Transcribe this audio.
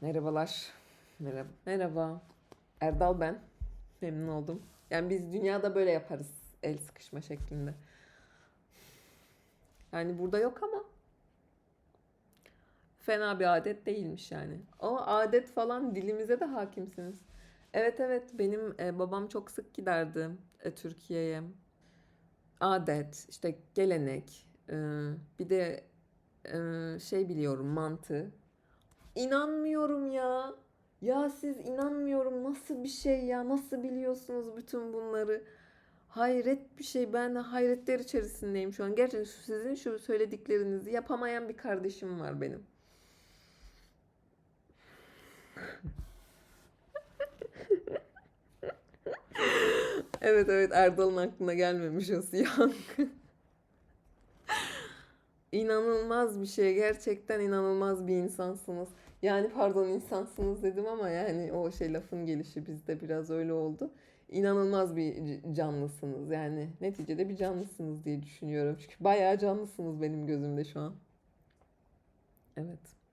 Merhabalar. Merhaba. Merhaba. Erdal ben. Memnun oldum. Yani biz dünyada böyle yaparız. El sıkışma şeklinde. Yani burada yok ama fena bir adet değilmiş yani. O adet falan dilimize de hakimsiniz. Evet evet benim e, babam çok sık giderdi e, Türkiye'ye. Adet, işte gelenek, e, bir de e, şey biliyorum mantı. İnanmıyorum ya. Ya siz inanmıyorum nasıl bir şey ya nasıl biliyorsunuz bütün bunları? Hayret bir şey ben de hayretler içerisindeyim şu an. Gerçekten sizin şu söylediklerinizi yapamayan bir kardeşim var benim. Evet evet Erdal'ın aklına gelmemiş o yankı. İnanılmaz bir şey. Gerçekten inanılmaz bir insansınız. Yani pardon insansınız dedim ama yani o şey lafın gelişi bizde biraz öyle oldu. İnanılmaz bir canlısınız. Yani neticede bir canlısınız diye düşünüyorum. Çünkü bayağı canlısınız benim gözümde şu an. Evet.